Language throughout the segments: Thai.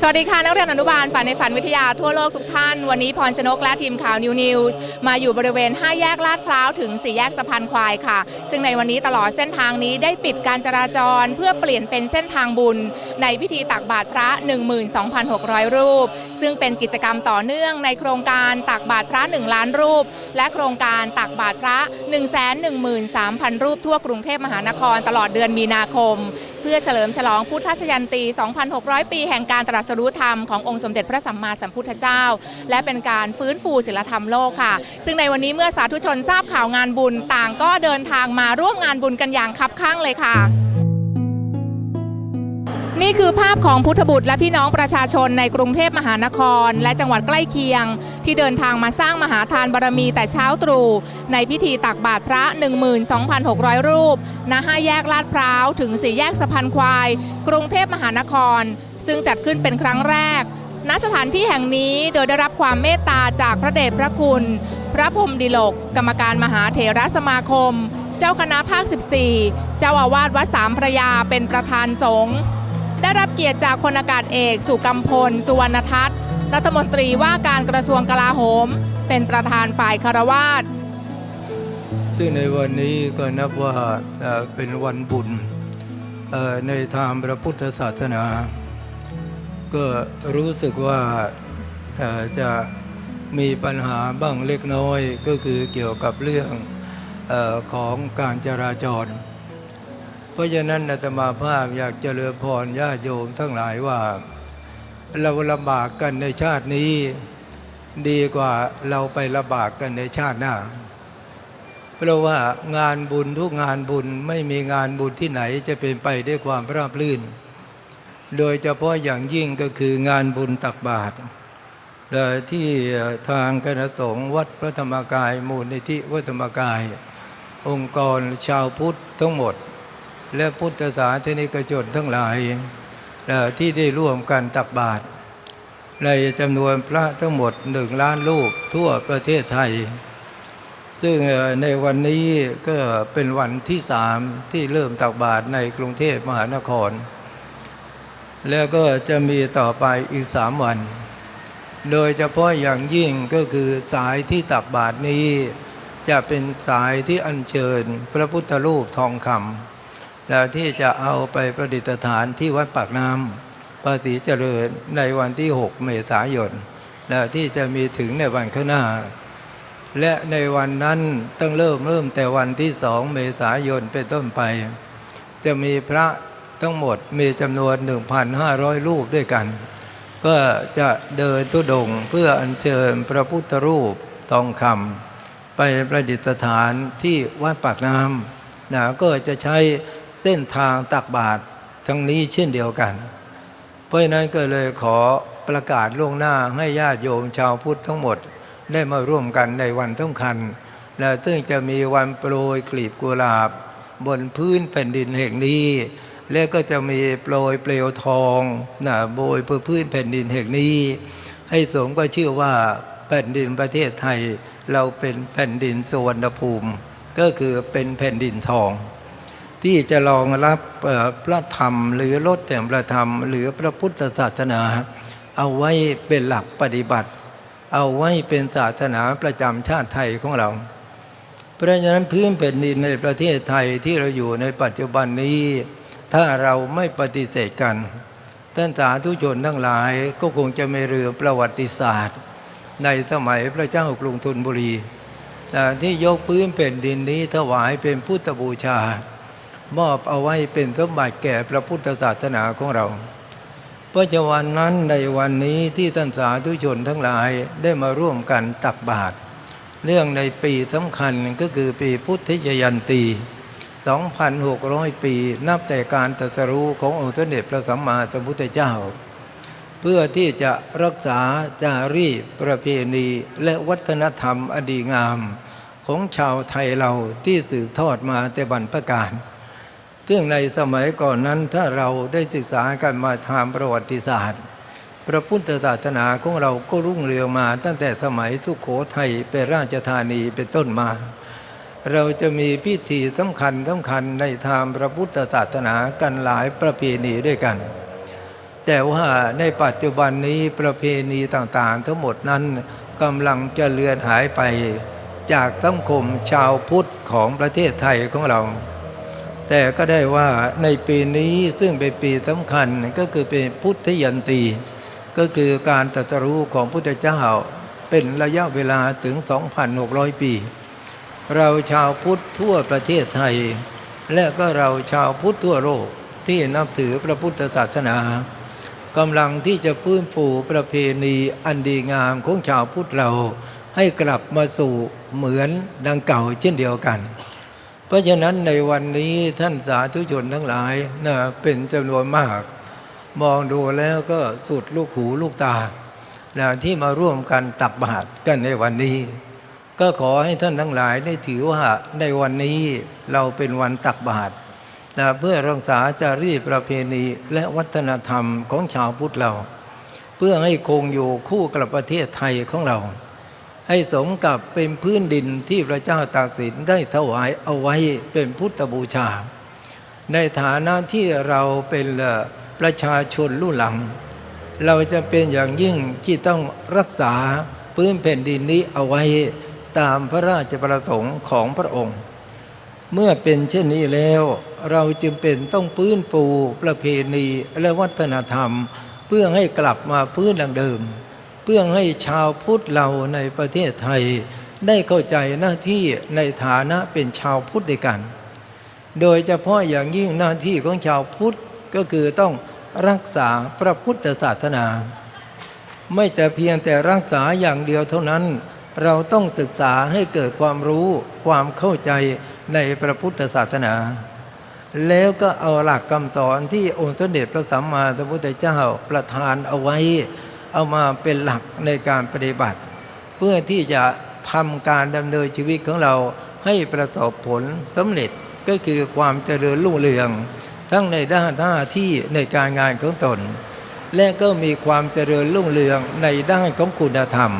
สวัสดีค่ะ นักเรียนอนุบาลฝันในฝันวิทยาทั่วโลกทุกท่าน วันนี้พรชนกและทีมข่าวนิวนิวส์มาอยู่บริเวณ 5 แยกลาดพร้าวถึง 4 แยกสะพานควายค่ะ ซึ่งในวันนี้ตลอดเส้นทางนี้ได้ปิดการจราจรเพื่อเปลี่ยนเป็นเส้นทางบุญ ในพิธีตักบาตรพระ 12,600 รูป ซึ่งเป็นกิจกรรมต่อเนื่องในโครงการตักบาตรพระ 1 ล้านรูป และโครงการตักบาตรพระ 113,000 รูปทั่วกรุงเทพมหานครตลอดเดือนมีนาคม พื่อเฉลิมฉลองพุทธชยันตี 2,600 ปีแห่งการตรัสรู้ธรรมขององค์สมเด็จพระสัมมาสัมพุทธเจ้า และเป็นการฟื้นฟูศิลธรรมโลกค่ะ ซึ่งในวันนี้เมื่อสาธุชนทราบข่าวงานบุญต่างก็เดินทางมาร่วมงานบุญกันอย่างคับข้างเลยค่ะ นี่คือภาพของพุทธบุตรและพี่น้องประชาชนในกรุงเทพมหานคร และจังหวัดใกล้เคียง ที่เดินทางมาสร้างมหาทานบารมีแต่เช้าตรู่ในพิธีตักบาตรพระ 12,600 รูป ณ ห้าแยกลาดพร้าว ถึงสี่แยกสะพานควาย กรุงเทพมหานคร ซึ่งจัดขึ้นเป็นครั้งแรก ณ สถานที่แห่งนี้โดยได้รับความเมตตาจากพระเดชพระคุณ พระพรมดิลก กรรมการมหาเถรสมาคม เจ้าคณะภาค 14 เจ้าอาวาสวัดสามพระยาเป็นประธานสงฆ์ ได้รับเกียรติจากพลอากาศเอกสุกัมพล สุวรรณทัศน์รัฐมนตรีว่าการกระทรวงกลาโหม เป็นประธานฝ่ายคารวาสซึ่งในวันนี้ก็นับว่าเป็นวันบุญในทางพระพุทธศาสนา ก็รู้สึกว่าจะมีปัญหาบ้างเล็กน้อยก็คือเกี่ยวกับเรื่องของการจราจร เพราะฉะนั้นอาตมาภาพอยากเจริญพรญาติโยมทั้งหลายว่า เราลำบากกันในชาตินี้ ดีกว่าเราไปลำบากกันในชาติหน้า เพราะว่างานบุญทุกงานบุญไม่มีงานบุญที่ไหนจะเป็นไปด้วยความราบรื่น โดยเฉพาะอย่างยิ่งก็คืองานบุญตักบาตรที่ทางคณะสงฆ์วัดพระธรรมกาย มูลนิธิวัดธรรมกาย องค์กรชาวพุทธทั้งหมด และพุทธศาสนิกชนทั้งหลายที่ได้ร่วมกันตักบาตรในจำนวนพระทั้งหมดหนึ่งล้านลูกทั่วประเทศไทย ซึ่งในวันนี้ก็เป็นวันที่สามที่เริ่มตักบาตรในกรุงเทพมหานคร แล้วก็จะมีต่อไปอีกสามวัน โดยเฉพาะอย่างยิ่งก็คือสายที่ตักบาตรนี้ จะเป็นสายที่อัญเชิญพระพุทธรูปทองคำ และที่จะเอาไปประดิษฐานที่วัดปากน้ำปาติเจริญในวันที่ 6 เมษายน และที่จะมีถึงในวันข้างหน้า และในวันนั้นต้องเริ่มเริ่มแต่วันที่สองเมษายนเป็นต้นไป จะมีพระทั้งหมดมีจำนวน 1,500 รูปด้วยกัน ก็จะเดินทุดงเพื่ออัญเชิญพระพุทธรูปทองคำไปประดิษฐานที่วัดปากน้ำนะก็จะใช้ เส้นทางตักบาตรทั้งนี้เช่นเดียวกัน เพราะนั้นก็เลยขอประกาศล่วงหน้าให้ญาติโยมชาวพุทธทั้งหมด ได้มาร่วมกันในวันสำคัญ และซึ่งจะมีวันโปรยกลีบกุหลาบ บนพื้นแผ่นดินแห่งนี้ และก็จะมีโปรยเปลวทองนะโบยพื้นแผ่นดินแห่งนี้ ให้สงฆ์ก็เชื่อว่าแผ่นดินประเทศไทยเราเป็นแผ่นดินสวรรณภูมิ ก็คือเป็นแผ่นดินทอง ที่จะรองรับพระธรรม หรือรถแห่งพระธรรม หรือพระพุทธศาสนา เอาไว้เป็นหลักปฏิบัติ เอาไว้เป็นศาสนาประจำชาติไทยของเรา เพราะฉะนั้นพื้นแผ่นดินในประเทศไทยที่เราอยู่ในปัจจุบันนี้ ถ้าเราไม่ปฏิเสธกันท่านสาธุชนทั้งหลายก็คงจะไม่เรือประวัติศาสตร์ ในสมัยพระเจ้ากรุงธนบุรีที่ยกพื้นแผ่นดินนี้ถวายเป็นพุทธบูชา มอบเอาไว้เป็นสมบัติแก่พระพุทธศาสนาของเรา เพราะจะวันนั้นในวันนี้ที่ท่านสาธุชนทั้งหลายได้มาร่วมกันตักบาตรเรื่องในปีสำคัญก็คือปีพุทธยันตี 2,600 ปีนับแต่การตรัสรู้ขององค์สมเด็จพระสัมมาสัมพุทธเจ้า เพื่อที่จะรักษาจารีตประเพณีและวัฒนธรรมอดีงาม ของชาวไทยเราที่สืบทอดมาแต่บรรพการ ซึ่งในสมัยก่อนนั้นถ้าเราได้ศึกษากันมาทางประวัติศาสตร์ พระพุทธศาสนาของเราก็รุ่งเรืองมาตั้งแต่สมัยทุกโขทัยเป็นราชธานีเป็นต้นมา เราจะมีพิธีสำคัญสำคัญในทางพระพุทธศาสนากันหลายประเพณีด้วยกัน แต่ว่าในปัจจุบันนี้ประเพณีต่างๆ ทั้งหมดนั้นกำลังจะเลือนหายไปจากสังคมชาวพุทธของประเทศไทยของเรา แต่ก็ได้ว่าในปีนี้ซึ่งเป็นปีสำคัญก็คือเป็นพุทธยันตี ก็คือการตรัสรู้ของพุทธเจ้าเป็นระยะเวลาถึง 2,600 ปี เราชาวพุทธทั่วประเทศไทย และก็เราชาวพุทธทั่วโลกที่นับถือพระพุทธศาสนากำลังที่จะฟื้นฟูประเพณีอันดีงามของชาวพุทธเราให้กลับมาสู่เหมือนดังเก่าเช่นเดียวกัน เพราะฉะนั้นในวันนี้ท่านสาธุชนทั้งหลายนะเป็นจำนวนมาก มองดูแล้วก็สุดลูกหูลูกตานะที่มาร่วมกันตักบาตรกันในวันนี้ ก็ขอให้ท่านทั้งหลายได้ถือว่าในวันนี้เราเป็นวันตักบาตรนะเพื่อรักษาจารีตประเพณีและวัฒนธรรมของชาวพุทธเรา เพื่อให้คงอยู่คู่กับประเทศไทยของเรา ให้สมกับเป็นพื้นดินที่พระเจ้าตากสินได้ถวายเอาไว้เป็นพุทธบูชา ในฐานะที่เราเป็นประชาชนรุ่นหลัง เราจะเป็นอย่างยิ่งที่ต้องรักษาพื้นแผ่นดินนี้เอาไว้ตามพระราชประสงค์ของพระองค์ เมื่อเป็นเช่นนี้แล้ว เราจึงเป็นต้องพื้นปูประเพณีและวัฒนธรรม เพื่อให้กลับมาพื้นดังเดิม เพื่อให้ชาวพุทธเราในประเทศไทย ได้เข้าใจหน้าที่ในฐานะเป็นชาวพุทธด้วยกัน โดยเฉพาะอย่างยิ่งหน้าที่ของชาวพุทธก็คือต้องรักษาพระพุทธศาสนา ไม่แต่เพียงแต่รักษาอย่างเดียวเท่านั้น เราต้องศึกษาให้เกิดความรู้ความเข้าใจในพระพุทธศาสนา แล้วก็เอาหลักคำสอนที่องค์สมเด็จพระสัมมาสัมพุทธเจ้าประทานเอาไว้ เอามาเป็นหลักในการปฏิบัติ เพื่อที่จะทำการดำเนินชีวิตของเราให้ประสบผลสำเร็จก็คือความเจริญรุ่งเรือง ทั้งในด้านหน้าที่ในการงานของตน และก็มีความเจริญรุ่งเรืองในด้านของคุณธรรม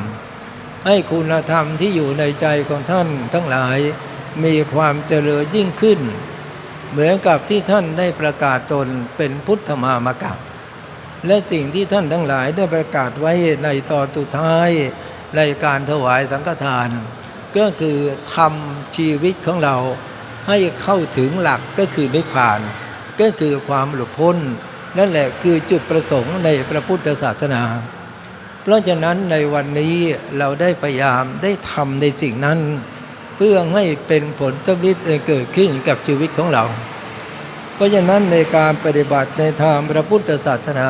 ให้คุณธรรมที่อยู่ในใจของท่านทั้งหลาย มีความเจริญยิ่งขึ้น เหมือนกับที่ท่านได้ประกาศตนเป็นพุทธมามกะ และสิ่งที่ท่านทั้งหลายได้ประกาศไว้ในตอนสุดท้ายในการถวายสังฆทาน ก็คือทำชีวิตของเราให้เข้าถึงหลักก็คือนิพพาน ก็คือความหลุดพ้น นั่นแหละคือจุดประสงค์ในพระพุทธศาสนา เพราะฉะนั้นในวันนี้เราได้พยายามได้ทำในสิ่งนั้น เพื่อให้เป็นผลสำลิดเกิดขึ้นกับชีวิตของเรา เพราะฉะนั้นในการปฏิบัติในทางพระพุทธศาสนา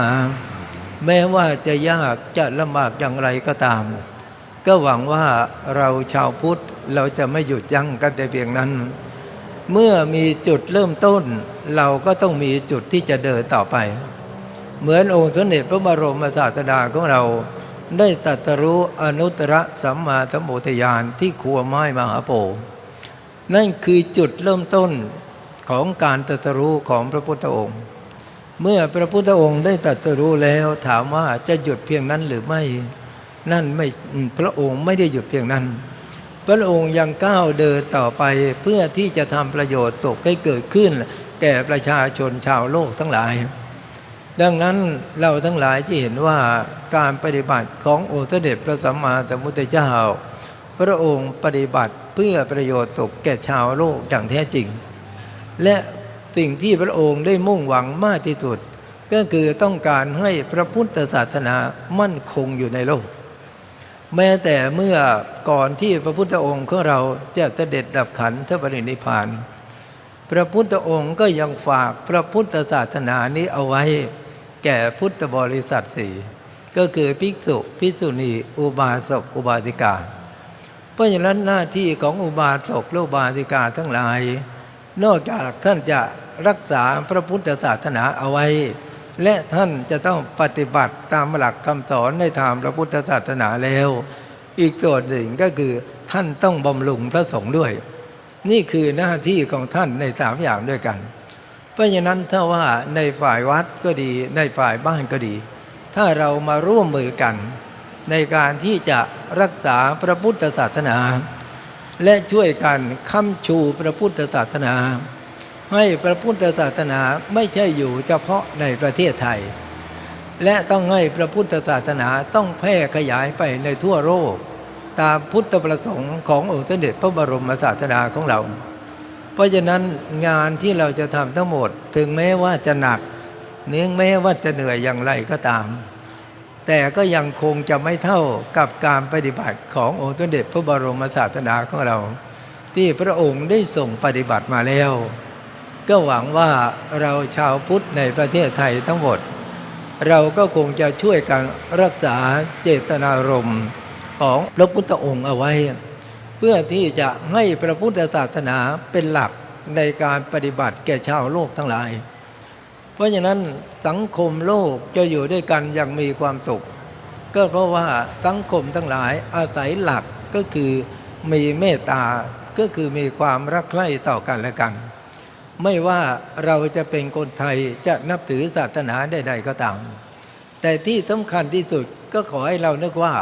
แม้ว่าจะยากจะลำบากอย่างไรก็ตาม ก็หวังว่าเราชาวพุทธเราจะไม่หยุดยั้งกันแต่เพียงนั้น เมื่อมีจุดเริ่มต้น เราก็ต้องมีจุดที่จะเดินต่อไป เหมือนองค์สมเด็จพระบรมศาสดาของเราได้ตรัสรู้อนุตตรสัมมาสัมโพธิญาณที่ขัวไม้มหาโพนั่นคือจุดเริ่มต้น ของการตรัสรู้ของพระพุทธองค์ เมื่อพระพุทธองค์ได้ตรัสรู้แล้วถามว่าจะหยุดเพียงนั้นหรือไม่นั่นไม่พระองค์ไม่ได้หยุดเพียงนั้น พระองค์ยังก้าวเดินต่อไปเพื่อที่จะทำประโยชน์ตกให้เกิดขึ้น แก่ประชาชนชาวโลกทั้งหลาย ดังนั้นเราทั้งหลายจะเห็นว่าการปฏิบัติของโองค์สมเด็จพระสัมมาสัมพุทธเจ้า พระองค์ปฏิบัติเพื่อประโยชน์ตกแก่ชาวโลกอย่างแท้จริง และสิ่งที่พระองค์ได้มุ่งหวังมากที่สุด ก็คือต้องการให้พระพุทธศาสนามั่นคงอยู่ในโลก แม้แต่เมื่อก่อนที่พระพุทธองค์ของเราจะเสด็จดับขันธปรินิพาน พระพุทธองค์ก็ยังฝากพระพุทธศาสนานี้เอาไว้ แก่พุทธบริษัทสี่ก็คือภิกษุภิกษุณีอุบาสกอุบาสิกา เพราะฉะนั้นหน้าที่ของอุบาสกและอุบาสิกาทั้งหลาย นอกจากท่านจะรักษาพระพุทธศาสนาเอาไว้ และท่านจะต้องปฏิบัติตามหลักคำสอนในทางพระพุทธศาสนาแล้ว อีกส่วนหนึ่งก็คือท่านต้องบำรุงพระสงฆ์ด้วย นี่คือหน้าที่ของท่านในสามอย่างด้วยกัน เพราะฉะนั้นถ้าว่าในฝ่ายวัดก็ดีในฝ่ายบ้านก็ดี ถ้าเรามาร่วมมือกัน ในการที่จะรักษาพระพุทธศาสนา และช่วยกันค้ำชูพระพุทธศาสนา ให้พระพุทธศาสนาไม่ใช่อยู่เฉพาะในประเทศไทย และต้องให้พระพุทธศาสนาต้องแพร่ขยายไปในทั่วโลกตามพุทธประสงค์ขององค์เสด็จพระบรมศาสดาของเรา เพราะฉะนั้นงานที่เราจะทำทั้งหมดถึงแม้ว่าจะหนักเนื่องแม้ว่าจะเหนื่อยอย่างไรก็ตาม แต่ก็ยังคงจะไม่เท่ากับการปฏิบัติขององค์สมเด็จพระบรมศาสดาของเรา ที่พระองค์ได้ส่งปฏิบัติมาแล้ว ก็หวังว่าเราชาวพุทธในประเทศไทยทั้งหมด เราก็คงจะช่วยกันรักษาเจตนารมณ์ของพระพุทธองค์เอาไว้ เพื่อที่จะให้พระพุทธศาสนาเป็นหลักในการปฏิบัติแก่ชาวโลกทั้งหลาย เพราะฉะนั้นสังคมโลกจะอยู่ด้วยกันอย่างมีความสุข ก็เพราะว่าสังคมทั้งหลายอาศัยหลักก็คือมีเมตตาก็คือมีความรักใคร่ต่อกันและกัน ไม่ว่าเราจะเป็นคนไทยจะนับถือศาสนาใดๆก็ตาม แต่ที่สำคัญที่สุดก็ขอให้เรานึกว่า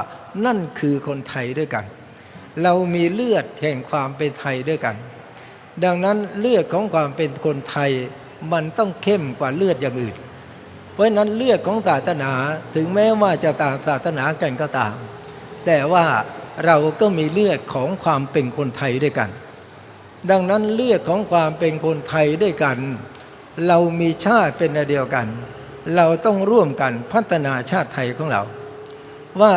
นั่นคือคนไทยด้วยกัน เรามีเลือดแห่งความเป็นไทยด้วยกัน ดังนั้นเลือดของความเป็นคนไทย มันต้องเข้มกว่าเลือดอย่างอื่น เพราะนั้นเลือดของศาสนาถึงแม้ว่าจะต่างศาสนากันก็ตาม แต่ว่าเราก็มีเลือดของความเป็นคนไทยด้วยกัน ดังนั้นเลือดของความเป็นคนไทยด้วยกัน เรามีชาติเป็นอันเดียวกัน เราต้องร่วมกันพัฒนาชาติไทยของเรา ว่า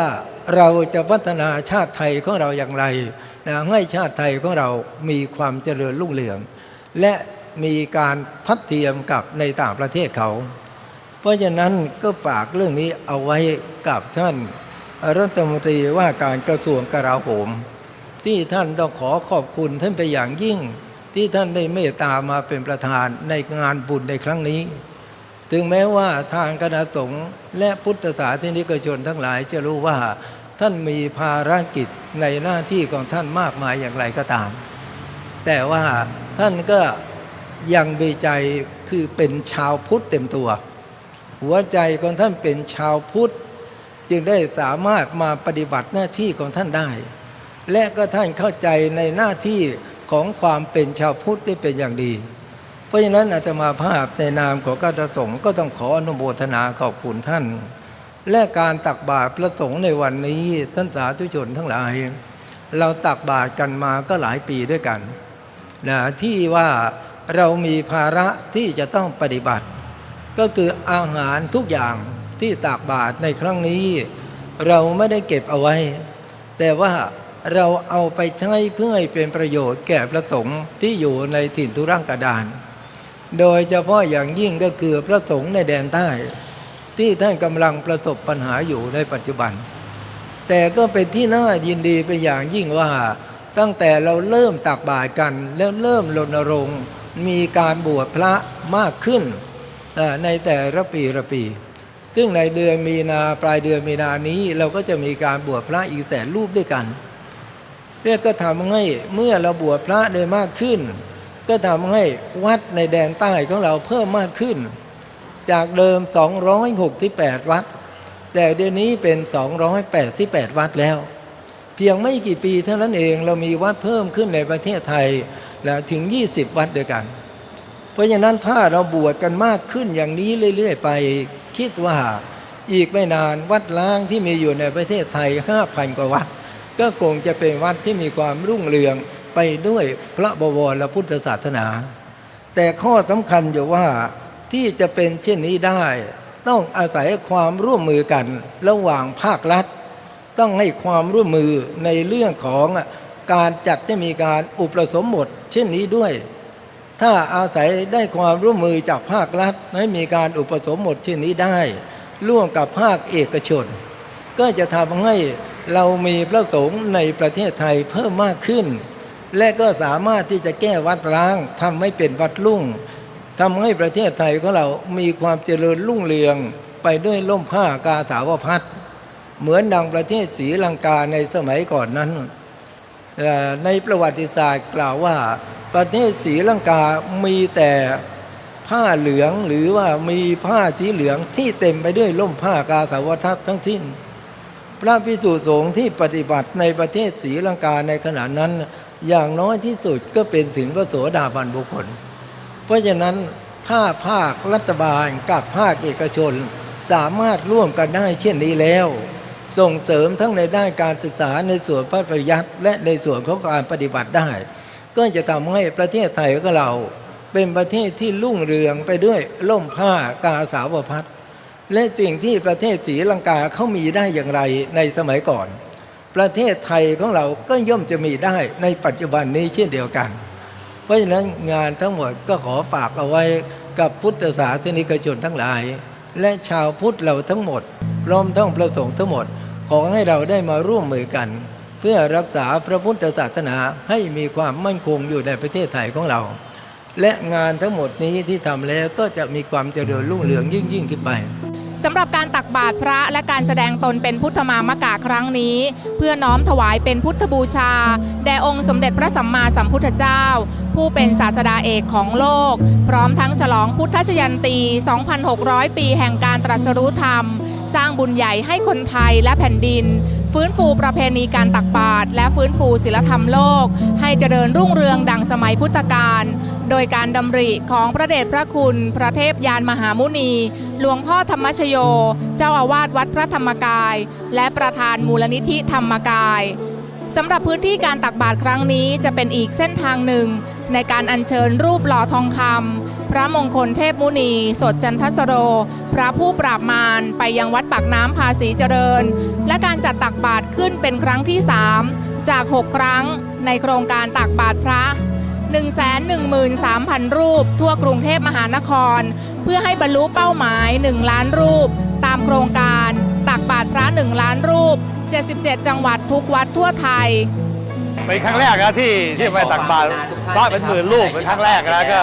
เราจะพัฒนาชาติไทยของเราอย่างไรนะให้ชาติไทยของเรามีความเจริญรุ่งเรือง และ มีการทัดเทียมกับในต่างประเทศเขา เพราะฉะนั้นก็ฝากเรื่องนี้เอาไว้กับท่านรัฐมนตรีว่าการกระทรวงกลาโหม ที่ท่านต้องขอขอบคุณท่านไปอย่างยิ่ง ที่ท่านได้เมตตามาเป็นประธานในงานบุญในครั้งนี้ ถึงแม้ว่าทางคณะสงฆ์และพุทธศาสนิกชนทั้งหลายจะรู้ว่าท่านมีภารกิจในหน้าที่ของท่านมากมายอย่างไรก็ตาม แต่ว่าท่านก็ ยังมีใจคือเป็นชาวพุทธเต็มตัว หัวใจของท่านเป็นชาวพุทธ จึงได้สามารถมาปฏิบัติหน้าที่ของท่านได้ และก็ท่านเข้าใจในหน้าที่ของความเป็นชาวพุทธได้เป็นอย่างดี เพราะฉะนั้นอาตมาภาพในนามของกฐสงฆ์ก็ต้องขออนุโมทนาขอบคุณท่าน และการตักบาตรพระสงฆ์ในวันนี้ท่านสาธุชนทั้งหลาย เราตักบาตรกันมาก็หลายปีด้วยกันนะที่ว่า เรามีภาระที่จะต้องปฏิบัติ ก็คืออาหารทุกอย่างที่ตักบาตรในครั้งนี้ เราไม่ได้เก็บเอาไว้ แต่ว่าเราเอาไปใช้เพื่อให้เป็นประโยชน์แก่พระสงฆ์ที่อยู่ในถิ่นทุรังกดาน โดยเฉพาะอย่างยิ่งก็คือพระสงฆ์ในแดนใต้ ที่ท่านกำลังประสบปัญหาอยู่ในปัจจุบัน แต่ก็เป็นที่น่ายินดีเป็นอย่างยิ่งว่า ตั้งแต่เราเริ่มตักบาตรกันแล้วเริ่มรณรงค์ มีการบวชพระมากขึ้นในแต่ละปีละปี ซึ่งในเดือนมีนาปลายเดือนมีนานี้ เราก็จะมีการบวชพระอีกแสนรูปด้วยกันเพื่อก็ทำให้เมื่อเราบวชพระได้มากขึ้น ก็ทำให้วัดในแดนใต้ของเราเพิ่มมากขึ้น จากเดิม 268 วัด แต่เดือนนี้เป็น 288 วัดแล้ว เพียงไม่กี่ปีเท่านั้นเองเรามีวัดเพิ่มขึ้นในประเทศไทย และถึง 20 วัดด้วยกัน เพราะฉะนั้นถ้าเราบวชกันมากขึ้นอย่างนี้เรื่อย ๆ ไปคิดว่าอีกไม่นานวัดล้างที่มีอยู่ในประเทศไทย 5,000 กว่าวัด ก็คงจะเป็นวัดที่มีความรุ่งเรืองไปด้วยพระบวรและพุทธศาสนา แต่ข้อสำคัญอยู่ว่าที่จะเป็นเช่นนี้ได้ ต้องอาศัยความร่วมมือกัน ระหว่างภาครัฐ ต้องให้ความร่วมมือในเรื่องของ การจัดจะมีการอุปสมบทเช่นนี้ด้วย ถ้าอาศัยได้ความร่วมมือจากภาครัฐให้มีการอุปสมบทเช่นนี้ได้ ร่วมกับภาคเอกชน ก็จะทำให้เรามีพระสงฆ์ในประเทศไทยเพิ่มมากขึ้น และก็สามารถที่จะแก้วัดร้างทำให้เป็นวัดรุ่งทำให้ประเทศไทยของเรามีความเจริญรุ่งเรืองไปด้วยล่มผ้ากาสาวพัดเหมือนดังประเทศศรีลังกาในสมัยก่อนนั้น ในประวัติศาสตร์กล่าวว่า ประเทศศรีลังกามีแต่ผ้าเหลืองหรือว่ามีผ้าสีเหลืองที่เต็มไปด้วยล่มผ้ากาสาวทัศทั้งสิ้น พระพิสุสงฆ์ที่ปฏิบัติในประเทศศรีลังกาในขณะนั้น อย่างน้อยที่สุดก็เป็นถึงพระโสดาบันบุคคล เพราะฉะนั้นถ้าภาครัฐบาลกับภาคเอกชนสามารถร่วมกันได้เช่นนี้แล้ว ส่งเสริมทั้งในด้านการศึกษาในส่วนพระปริยัติและในส่วนของการปฏิบัติได้ ก็จะทำให้ประเทศไทยของเรา เป็นประเทศที่รุ่งเรืองไปด้วยล่มผ้ากาสาวพัดและสิ่งที่ประเทศศรีลังกาเขามีได้อย่างไรในสมัยก่อน ประเทศไทยของเราก็ย่อมจะมีได้ในปัจจุบันนี้เช่นเดียวกัน เพราะฉะนั้นงานทั้งหมดก็ขอฝากเอาไว้กับพุทธศาสนิกชนทั้งหลาย และชาวพุทธเราทั้งหมด พร้อมทั้งประสงค์ทั้งหมด ขอให้เราได้มาร่วมมือกัน เพื่อรักษาพระพุทธศาสนาให้มีความมั่นคงอยู่ในประเทศไทยของเรา และงานทั้งหมดนี้ที่ทำแล้วก็จะมีความเจริญรุ่งเรืองยิ่งยิ่งขึ้นไปสำหรับการตักบาตรพระและการแสดงตนเป็นพุทธมามกะครั้งนี้ เพื่อน้อมถวายเป็นพุทธบูชา แด่องค์สมเด็จพระสัมมาสัมพุทธเจ้า ผู้เป็นศาสดาเอกของโลก พร้อมทั้งฉลองพุทธชยันตี 2,600 ปีแห่งการตรัสรู้ธรรม สร้างบุญใหญ่ให้คนไทยและแผ่นดิน ฟื้นฟูประเพณีการตักบาตรและฟื้นฟูศิลธรรมโลก ให้เจริญรุ่งเรืองดังสมัยพุทธกาลโดยการดำริของพระเดชพระคุณ พระเทพยานมหามุนี หลวงพ่อธรรมชโย เจ้าอาวาสวัดพระธรรมกาย และประธานมูลนิธิธรรมกายสำหรับพื้นที่การตักบาตรครั้งนี้จะเป็นอีกเส้นทางหนึ่ง ในการอัญเชิญรูปหล่อทองคำ พระมงคลเทพมุนี สดจันทสโร พระผู้ปราบมารไปยังวัดปากน้ำภาษีเจริญ และการจัดตักบาตรขึ้นเป็นครั้งที่ 3 จาก 6 ครั้งในโครงการตักบาตรพระ 113,000 รูป ทั่วกรุงเทพมหานคร เพื่อให้บรรลุเป้าหมาย 1 ล้านรูป ตามโครงการตักบาตรพระ 1 ล้านรูป 77 จังหวัดทุกวัดทั่วไทย เป็นครั้งแรกนะที่ที่ไปตักบาตรพระเป็นหมื่นรูปเป็นครั้งแรกนะก็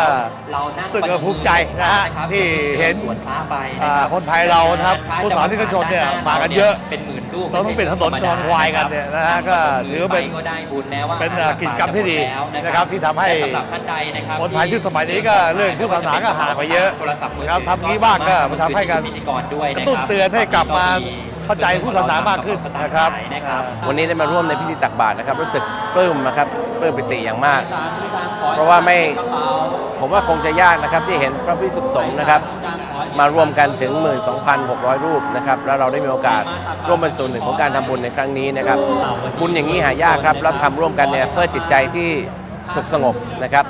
รู้สึกว่าภูมิใจนะฮะที่เห็นสวนพระไปอ่าคนไทยเรานะครับผู้สาธารนิกชนเนี่ยมากันเยอะเป็นหมื่นรูปเราต้องปิดถนนชนควายกันเนี่ยนะฮะก็ถือว่าเป็นก็ได้บุญแม้ว่าเป็นอ่ากิจกรรมที่ดีนะครับที่ทำให้และสำหรับท่านใดนะครับคนไทยที่สมัยนี้ก็เรื่องพุทธศาสนาก็ห่างไปเยอะโทรศัพท์มือนะครับถือทำนี้บ้างก็มันทำให้กันพิธีกรด้วยกนะระคตุ้นรับเตือนให้กลับมา เข้าใจพุทธศาสนามากขึ้นนะครับนะครับ วันนี้ได้มาร่วมในพิธีตักบาตรนะครับ รู้สึกปลื้มนะครับปลื้มปิติอย่างมาก เพราะว่าไม่ผมว่าคงจะยากนะครับที่เห็นพระพิสุสงฆ์นะครับ มารวมกันถึง 12,600 รูปนะครับแล้วเราได้มีโอกาสร่วมเป็นส่วนหนึ่งของการทำบุญในครั้งนี้นะครับบุญอย่างนี้หายากครับแล้วทำร่วมกันเนี่ยเพื่อจิตใจที่สุขสงบนะครับ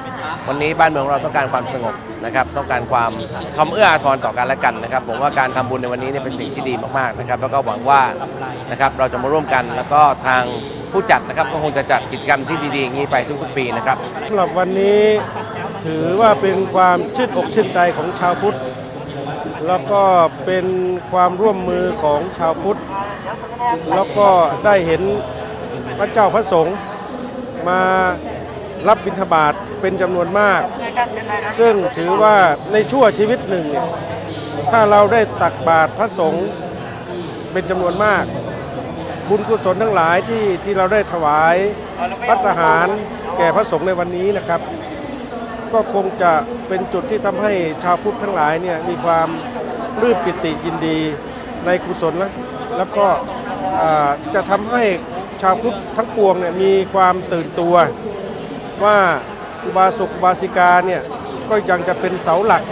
วันนี้บ้านเมืองเราต้องการความสงบนะครับต้องการความความเอื้ออาทรต่อกันและกันนะครับผมว่าการทำบุญในวันนี้เนี่ยเป็นสิ่งที่ดีมากๆนะครับแล้วก็หวังว่านะครับเราจะมาร่วมกันแล้วก็ทางผู้จัดนะครับก็คงจะจัดกิจกรรมที่ดีๆอย่างนี้ไปทุกๆปีนะครับสำหรับวันนี้ถือว่าเป็นความชื่นอกชื่นใจของชาวพุทธแล้วก็เป็นความร่วมมือของชาวพุทธ แล้วก็ได้เห็นพระเจ้าพระสงฆ์มารับบิณฑบาต เป็นจำนวนมาก ซึ่งถือว่าในชั่วชีวิตหนึ่งเนี่ยถ้าเราได้ตักบาตรพระสงฆ์เป็นจำนวนมาก บุญกุศลทั้งหลายที่ที่เราได้ถวายพัฒหารแก่พระสงฆ์ในวันนี้นะครับ ก็คงจะเป็นจุดที่ทำให้ชาวพุทธทั้งหลายเนี่ยมีความปลื้มปิติยินดีในกุศล และแล้วก็อ่าจะทำให้ชาวพุทธทั้งปวงเนี่ยมีความตื่นตัวว่า อุบาสกอุบาสิกาเนี่ยก็ยังจะเป็นเสาหลัก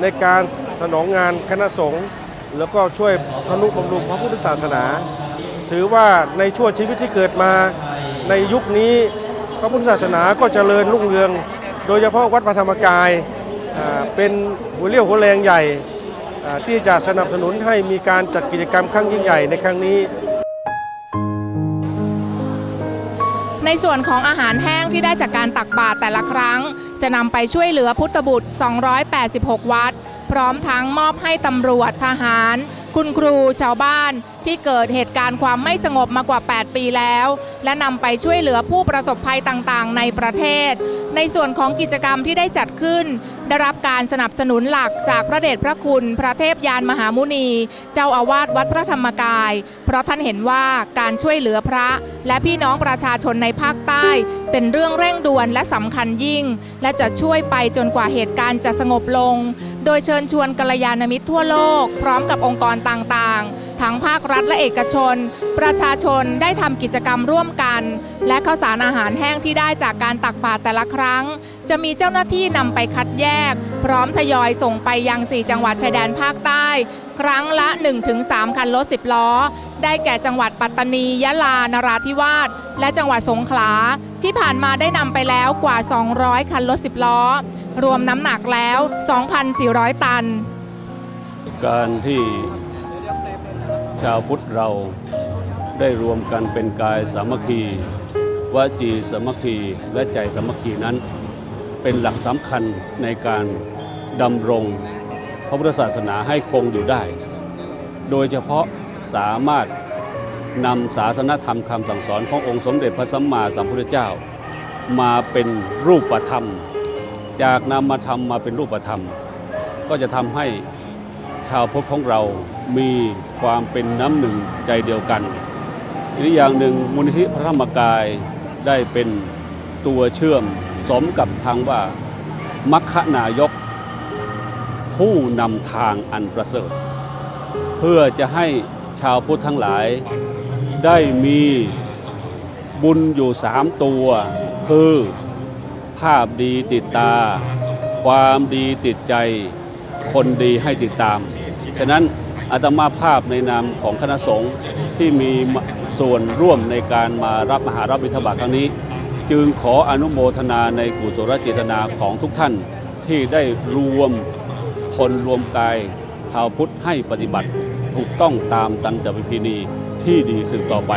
ในการสนองงานคณะสงฆ์แล้วก็ช่วยทนุบำรุงพระพุทธศาสนา ถือว่าในช่วงชีวิตที่เกิดมาในยุคนี้พระพุทธศาสนาก็เจริญรุ่งเรือง โดยเฉพาะวัดพระธรรมกายเป็นหัวเรี่ยวหัวแรงใหญ่ที่จะสนับสนุนให้มีการจัดกิจกรรมครั้งยิ่งใหญ่ในครั้งนี้ ในส่วนของอาหารแห้งที่ได้จากการตักบาตรแต่ละครั้ง จะนำไปช่วยเหลือพุทธบุตร 286 วัด พร้อมทั้งมอบให้ตำรวจทหาร คุณครูชาวบ้านที่เกิดเหตุการณ์ความไม่สงบมากว่า 8 ปีแล้ว และนำไปช่วยเหลือผู้ประสบภัยต่างๆ ในประเทศ ในส่วนของกิจกรรมที่ได้จัดขึ้น ได้รับการสนับสนุนหลักจากพระเดชพระคุณ พระเทพยานมหามุนี เจ้าอาวาสวัดพระธรรมกาย เพราะท่านเห็นว่าการช่วยเหลือพระ และพี่น้องประชาชนในภาคใต้ เป็นเรื่องเร่งด่วนและสำคัญยิ่ง และจะช่วยไปจนกว่าเหตุการณ์จะสงบลง โดยเชิญชวนกัลยาณมิตรทั่วโลก พร้อมกับองค์กรต่างๆ ทั้งภาครัฐและเอกชน ประชาชนได้ทำกิจกรรมร่วมกัน และข้าวสารอาหารแห้งที่ได้จากการตักบาตรแต่ละครั้ง จะมีเจ้าหน้าที่นำไปคัดแยก พร้อมทยอยส่งไปยัง 4 จังหวัดชายแดนภาคใต้ ครั้งละ 1-3 คันรถ 10 ล้อ ได้แก่จังหวัดปัตตานี ยะลา นราธิวาส และจังหวัดสงขลา ที่ผ่านมาได้นำไปแล้วกว่า 200 คันรถ 10 ล้อ รวมน้ำหนักแล้ว 2,400 ตัน การที่ชาวพุทธเราได้รวมกันเป็นกายสามัคคีวจีสามัคคีและใจสามัคคีนั้น เป็นหลักสำคัญในการดำรงพระพุทธศาสนาให้คงอยู่ได้ โดยเฉพาะสามารถ นำศาสนธรรมคำสั่งสอนขององค์สมเด็จพระสัมมาสัมพุทธเจ้า มาเป็นรูปธรรม จากนามธรรมมาเป็นรูปธรรม ก็จะทำให้ชาวพุทธของเรามีความเป็นน้ำหนึ่งใจเดียวกันอีกอย่างหนึ่งมูลนิธิพระธรรมกายได้เป็นตัวเชื่อมสมกับทางว่ามัคคนายก ผู้นำทางอันประเสริฐ เพื่อจะให้ชาวพุทธทั้งหลาย ได้มีบุญอยู่สามตัว คือ ภาพดีติดตา ความดีติดใจ คนดีให้ติดตาม ฉะนั้นอาตมาภาพในนามของคณะสงฆ์ที่มีส่วนร่วมในการมารับมหารับบิณฑบาตครั้งนี้ จึงขออนุโมทนาในกุศลเจตนาของทุกท่านที่ได้รวมคนรวมกายชาวพุทธให้ปฏิบัติถูกต้องตามตันจวิพีนี ที่ดีสืบต่อไป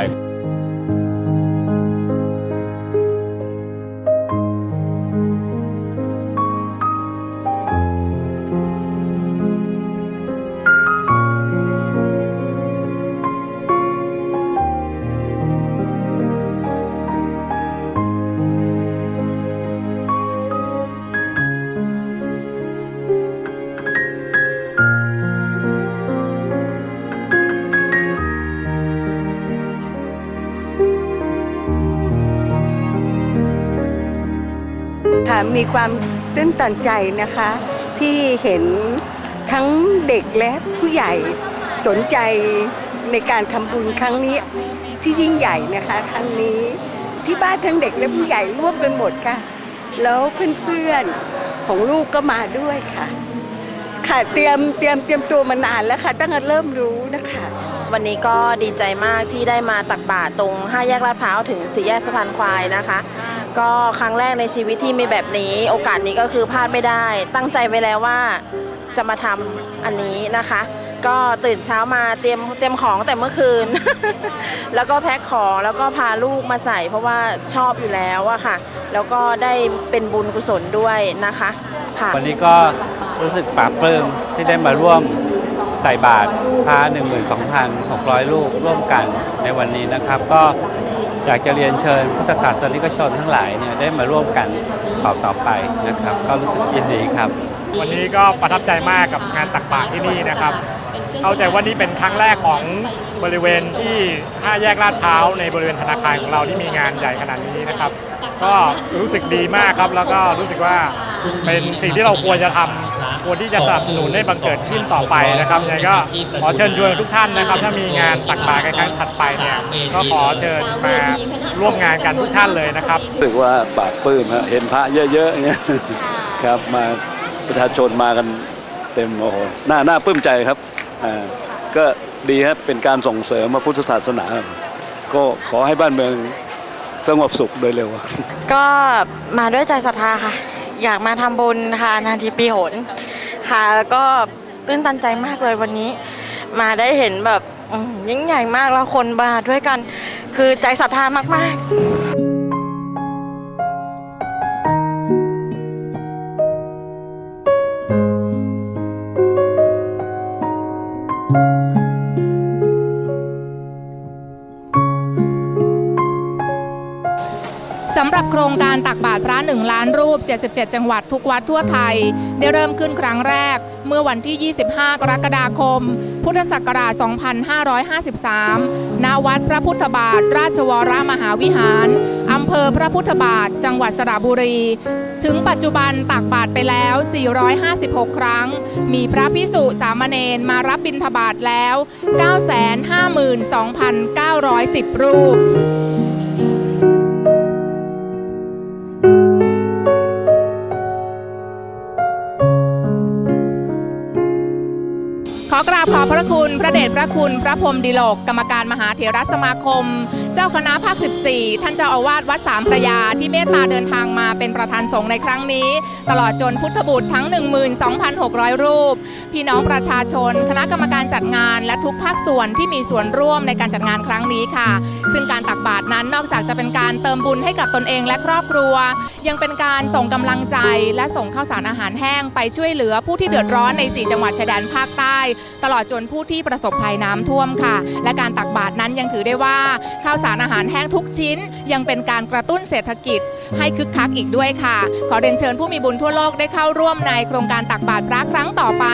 มีความตื้นตันใจนะคะ ที่เห็นทั้งเด็กและผู้ใหญ่สนใจในการทำบุญครั้งนี้ที่ยิ่งใหญ่นะคะครั้งนี้ที่บ้านทั้งเด็กและผู้ใหญ่ร่วมกันหมดค่ะ แล้วเพื่อนๆของลูกก็มาด้วยค่ะ ค่ะเตรียมเตรียมเตรียมตัวมานานแล้วค่ะตั้งแต่เริ่มรู้นะคะ วันนี้ก็ดีใจมากที่ได้มาตักบาตรตรง5แยกลาดพร้าวถึง4แยกสะพานควายนะคะ ก็ครั้งแรกในชีวิตที่มีแบบนี้ โอกาสนี้ก็คือพลาดไม่ได้ ตั้งใจไว้แล้วว่าจะมาทำอันนี้นะคะ ก็ตื่นเช้ามาเตรียมเตรียมของแต่เมื่อคืน แล้วก็แพ็คของแล้วก็พาลูกมาใส่ เพราะว่าชอบอยู่แล้วอะค่ะ แล้วก็ได้เป็นบุญกุศลด้วยนะคะค่ะวันนี้ก็รู้สึกปลาบปลื้มที่ได้มาร่วมใส่บาตรพระ12,600 ลูกร่วมกันในวันนี้นะครับ ก็ อยากจะเรียนเชิญพุทธศาสนิกชนทั้งหลายเนี่ยได้มาร่วมกันต่อต่อไปนะครับ ก็รู้สึกยินดีครับ วันนี้ก็ประทับใจมากกับงานตักบาตรที่นี่นะครับ เข้าใจว่านี่เป็นครั้งแรกของบริเวณที่5แยกลาดพร้าวในบริเวณธนาคารของเราที่มีงานใหญ่ขนาดนี้นะครับ ก็รู้สึกดีมากครับ แล้วก็รู้สึกว่าเป็นสิ่งที่เราควรจะทำควรที่จะสนับสนุนให้บังเกิดขึ้นต่อไปนะครับยังไงก็ขอเชิญชวนทุกท่านนะครับ ถ้ามีงานตักบาตรในครั้งถัดไปเนี่ยก็ขอเชิญมาร่วมงานกันทุกท่านเลยนะครับรู้สึกว่าปาบปลื้มฮะเห็นพระเยอะๆอย่างเงี้ยครับมาประชาชนมากันเต็มโอ้โหน่าน่าปลื้มใจครับอ่าก็ดีครับเป็นการส่งเสริมพระพุทธศาสนา ก็ขอให้บ้านเมือง สงบสุขโดยเร็ว ก็มาด้วยใจศรัทธาค่ะ อยากมาทำบุญค่ะนานทีปีหนค่ะแล้วก็ตื้นตันใจมากเลยวันนี้ มาได้เห็นแบบอืมยิ่งใหญ่มากแล้วคนมาด้วยกัน คือใจศรัทธามากๆ สำหรับโครงการตักบาตรพระ1ล้านรูป 77 จังหวัดทุกวัดทั่วไทย ได้เริ่มขึ้นครั้งแรก เมื่อวันที่ 25 กรกฎาคม พุทธศักราช 2553 ณ วัดพระพุทธบาท ราชวรมหาวิหารอำเภอพระพุทธบาท จังหวัดสระบุรี ถึงปัจจุบันตักบาตรไปแล้ว 456 ครั้ง มีพระพิสุสามเณรมารับบิณฑบาตแล้ว 952,910 รูป เดชพระคุณพระพรหมดิโลก กรรมการมหาเถรสมาคม เจ้าคณะภาค 14 ท่านเจ้าอาวาสวัดสามพระยาที่เมตตาเดินทางมาเป็นประธานสงฆ์ในครั้งนี้ ตลอดจนพุทธบุตรทั้ง 12,600 รูป พี่น้องประชาชน คณะกรรมการจัดงาน และทุกภาคส่วนที่มีส่วนร่วมในการจัดงานครั้งนี้ค่ะ ซึ่งการตักบาตรนั้นนอกจากจะเป็นการเติมบุญให้กับตนเองและครอบครัว ยังเป็นการส่งกำลังใจ และส่งข้าวสารอาหารแห้งไปช่วยเหลือผู้ที่เดือดร้อนใน 4 จังหวัดชายแดนภาคใต้ ตลอดจนผู้ที่ประสบภัยน้ำท่วมค่ะ และการตักบาตรนั้นยังถือได้ว่าข้าวสารอาหารแห้งทุกชิ้น ยังเป็นการกระตุ้นเศรษฐกิจ ให้คึกคักอีกด้วยค่ะ ขอเรียนเชิญผู้มีบุญทั่วโลกได้เข้าร่วมในโครงการตักบาตรพระครั้งต่อไป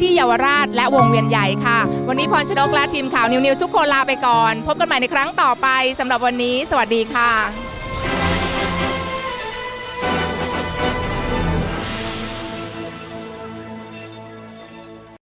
ที่เยาวราชและวงเวียนใหญ่ค่ะ วันนี้พรชนกและทีมข่าวนิวนิวทุกคนลาไปก่อน พบกันใหม่ในครั้งต่อไปสำหรับวันนี้ สวัสดีค่ะ